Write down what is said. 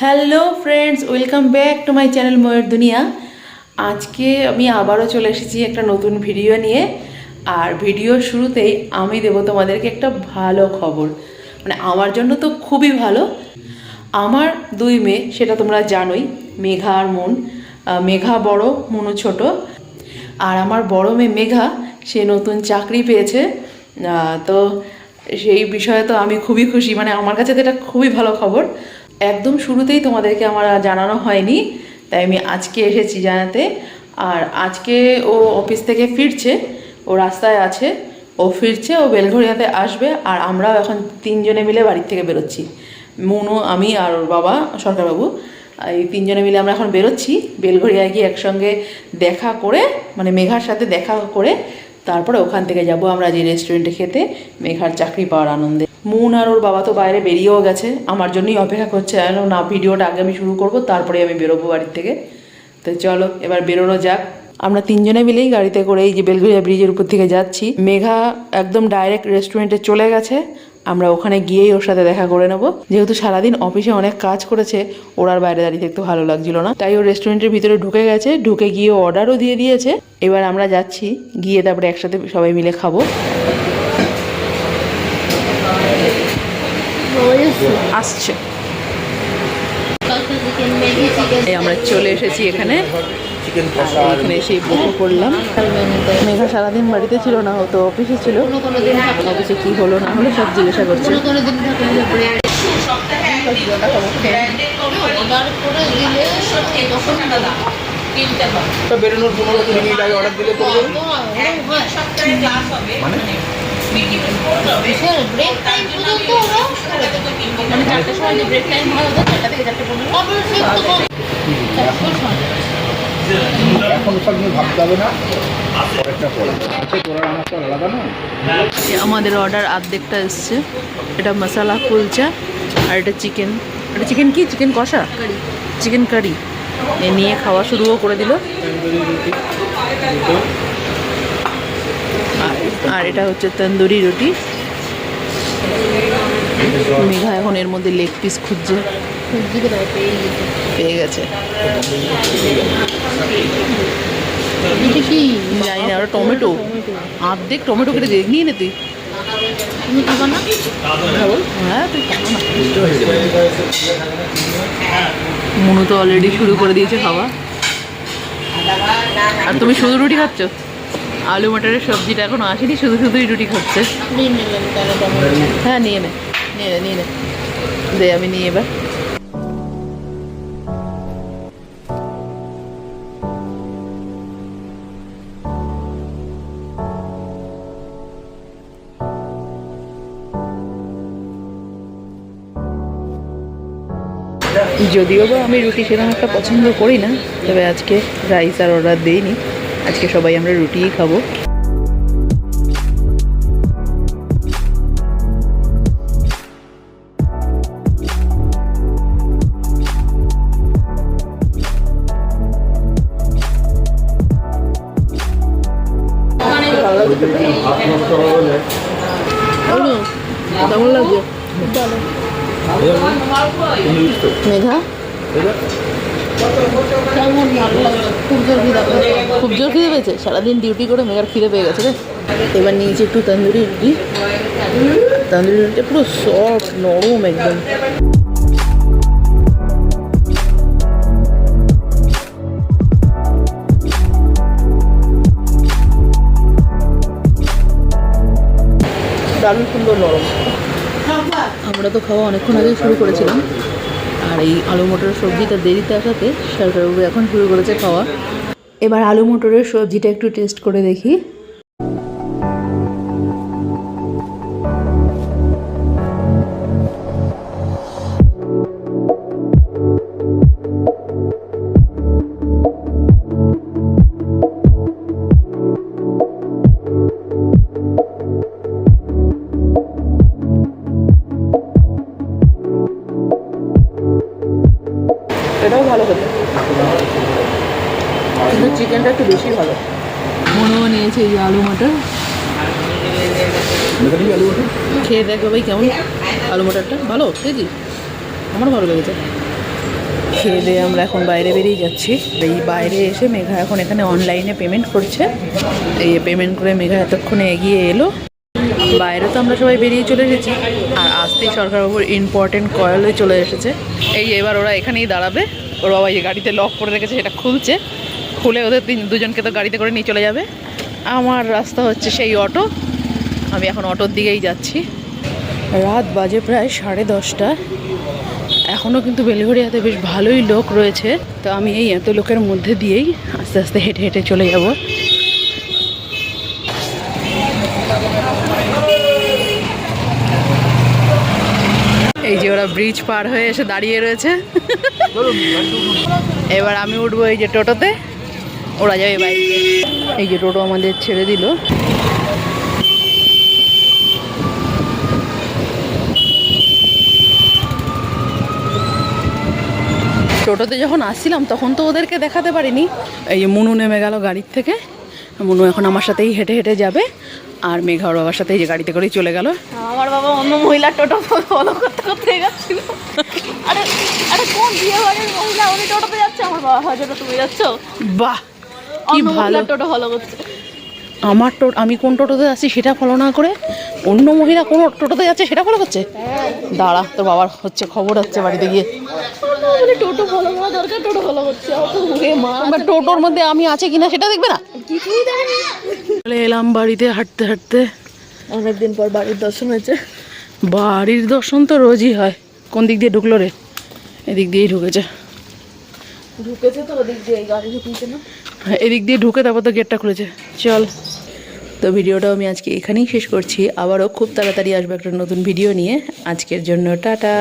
Hello friends welcome back to my channel Mayur Duniya আজকে আমি আবারও চলে এসেছি একটা নতুন ভিডিও নিয়ে। আর ভিডিওর শুরুতেই আমি দেবো তোমাদেরকে একটা ভালো খবর। মানে আমার জন্য তো খুবই ভালো। আমার দুই মেয়ে, সেটা তোমরা জানোই, মেঘা আর মন। মেঘা বড়, মনু ছোট। আর আমার বড় মেয়ে মেঘা, সে নতুন চাকরি পেয়েছে। তো সেই বিষয়ে তো আমি খুবই খুশি। মানে আমার কাছে তো এটা খুবই ভালো খবর। একদম শুরুতেই তোমাদেরকে আমার জানানো হয়নি, তাই আমি আজকে এসেছি জানাতে। আর আজকে ও অফিস থেকে ফিরছে, ও রাস্তায় আছে, ও ফিরছে, ও বেলঘরিয়াতে আসবে, আর আমরাও এখন তিনজনে মিলে বাড়ির থেকে বেরোচ্ছি। মনু, আমি আর ওর বাবা, সরকারবাবু, এই তিনজনে মিলে আমরা এখন বেরোচ্ছি বেলঘরিয়ায় গিয়ে একসঙ্গে দেখা করে মানে মেঘার সাথে দেখা করে, তারপরে ওখান থেকে যাব আমরা যে রেস্টুরেন্টে খেতে, মেঘার চাকরি পাওয়ার আনন্দে। মুন আর ওর বাবা তো বাইরে বেরিয়েও গেছে। আমার জন্যই অপেক্ষা করছে না, ভিডিওটা আগে আমি শুরু করব তারপরে আমি বেরোবো বাড়ির থেকে। তো চলো, এবার বেরোনো যাক। আমরা তিনজনে মিলেই গাড়িতে করে এই যে বেলঘরিয়া ব্রিজের উপর থেকে যাচ্ছি। মেঘা একদম ডাইরেক্ট রেস্টুরেন্টে চলে গেছে। আমরা ওখানে গিয়েই ওর সাথে দেখা করে নেব। যেহেতু সারাদিন অফিসে অনেক কাজ করেছে, ওর বাইরে দাঁড়িয়ে থাকতে ভালো লাগছিল না। তাই ও রেস্টুরেন্টের ভিতরে ঢুকে গেছে, ঢুকে গিয়ে অর্ডারও দিয়ে দিয়েছে। এবার আমরা যাচ্ছি, গিয়ে তারপরে একসাথে সবাই মিলে খাব। আসছে। এই আমরা চলে এসেছি এখানে। চিকেন আর এখানে এসে বসে পড়লাম। মেঘা সারাদিন বাড়িতে ছিল না হয়তো অফিসে ছিল। অফিসে কি হলো না হলো সব জিজ্ঞাসা করছে। বেরোনোর পনেরো কুড়ি মিনিট আগে অর্ডার দিলে মানে? ব্রেক টাইম পর্যন্ত ওরা করে দেবে মানে চারটের সময় যে ব্রেক টাইম হয় ওদের চারটা থেকে চারটে পনেরো তারপরে shift তো করে। চারটের সময়। এখন সব নিয়ে ভাবতে হবে না পরেরটা পরে তোরা আমার তো আলাদা না আমাদের অর্ডার আর্ধেকটা এসছে। এটা মশালা কুলচা আর এটা চিকেন এটা চিকেন কি? চিকেন কষা? চিকেন কারি এ নিয়ে খাওয়া শুরুও করে দিল। আর আর এটা হচ্ছে তন্দুরি রুটি। মেঘা এখন এর মধ্যে লেগ পিস খুঁজছে। পেয়ে গেছে। জানি না, ওটা টমেটো। আর্ধেক টমেটো কেটে দিয়ে নিয়ে নে তুই। তুমি খাবা মনু তো অলরেডি শুরু করে দিয়েছে খাওয়া। আর তুমি শুধু রুটি খাচ্ছ? আলু, মটরের সবজিটা এখনও আসেনি, শুধু শুধুই রুটি খাচ্ছে। হ্যাঁ নিয়ে নে। নিয়ে আমি নিয়ে এবার যদিও বা আমি রুটি সেরকম একটা পছন্দ করি না, তবে আজকে রাইস আর অর্ডার দিইনি। আজকে সবাই আমরা রুটিই খাব। মেঘা খুব জোর খিদে পেয়েছে। সারাদিন ডিউটি করে মেঘার খিদে পেয়ে গেছে রে। এবার নিয়েছি একটু তন্দুরি রুটি। তন্দুরি রুটিটা পুরো সফট নরম একদম। দারুণ সুন্দর নরম। আমরা তো খাওয়া অনেকক্ষণ আগে শুরু করেছিলাম। আর এই আলু মটরের সবজিটা দেরিতে আসাতে সরকারবাবু এখন শুরু করেছে খাওয়া। এবার আলু মটরের সবজিটা একটু টেস্ট করে দেখি। চিকেনটা একটু বেশি ভালো। মনেও নিয়েছে এই যে আলু মটর। খেয়ে দেখো ভাই কেমন? আলু মটরটা ভালো? খেয়েছি? আমার ভালো লেগেছে। খেয়ে দিয়ে আমরা এখন বাইরে বেরিয়ে যাচ্ছি। এই বাইরে এসে মেঘা এখন এখানে অনলাইনে পেমেন্ট করছে। এই পেমেন্ট করে মেঘা এতক্ষণে এগিয়ে এলো। বাইরে তো আমরা সবাই বেরিয়ে চলে এসেছি। আর আসতেই সরকারবাবুর ইম্পর্টেন্ট কয়েলে চলে এসেছে। এই এবার ওরা এখানেই দাঁড়াবে। ওর বাবা এই গাড়িতে লক করে রেখেছে সেটা খুলছে। খুলে ওদের তিন দুজনকে তো গাড়িতে করে নিয়ে চলে যাবে। আমার রাস্তা হচ্ছে সেই অটো। আমি এখন অটোর দিকেই যাচ্ছি। রাত বাজে প্রায় সাড়ে দশটা। এখনও কিন্তু বেলঘড়িয়াতে বেশ ভালোই লোক রয়েছে। তো আমি এই এত লোকের মধ্যে দিয়েই আস্তে আস্তে হেঁটে হেঁটে চলে যাব। এই যে ওরা ব্রিজ পার হয়ে এসে দাঁড়িয়ে রয়েছে। এবার আমি উঠবো এই যে টোটোতে। ওরা যাবে বাইকে এই যে টোটো আমাদের ছেড়ে দিল। টোটোতে যখন আসছিলাম তখন তো ওদেরকে দেখাতে পারিনি। এই যে মনু নেমে গেল গাড়ির থেকে। মনু এখন আমার সাথেই হেঁটে হেঁটে যাবে। আর মেঘা ওর বাবার সাথে এই যে গাড়িতে করেই চলে গেল। আমার বাবা অন্য মহিলার টোটো ফলো করতে করতে গেছিল আরে আরে কোন বিয়ে বাড়ির মহিলা? উনি টোটোতে যাচ্ছে। আমার বাবা হাজারো তুমি যাচ্ছ। বাহ! অন্য মহিলার টোটো ফলো করছে। আমার টো আমি কোন টোটোতে যাচ্ছি সেটা ফলো না করে অন্য মহিলা কোন টোটোতে যাচ্ছে সেটা ফলো করছে? দাঁড়া তোর বাবার হচ্ছে খবর হচ্ছে বাড়িতে গিয়ে। টোটো ফলো করা দরকার টোটো ফলো করছে। অত হে মা। এবার টোটোর মধ্যে আমি আছি কিনা সেটা দেখবে না? চলে এলাম বাড়িতে হাঁটতে হাঁটতে। অনেকদিন পর বাড়ির দর্শন হয়েছে। বাড়ির দর্শন তো রোজই হয়। কোন দিক দিয়ে ঢুকলো রে? এদিক দিয়েই ঢুকেছে। ঢুকেছে তো ওদিক দিয়ে গাড়ি ঢুকিয়েছে না? এদিক দিয়ে ঢুকে তারপর তো গেটটা খুলেছে। চল। তো ভিডিওটাও আমি আজকে এখানেই শেষ করছি। আবারও খুব তাড়াতাড়ি আসব একটা নতুন ভিডিও নিয়ে। আজকের জন্য টাটা।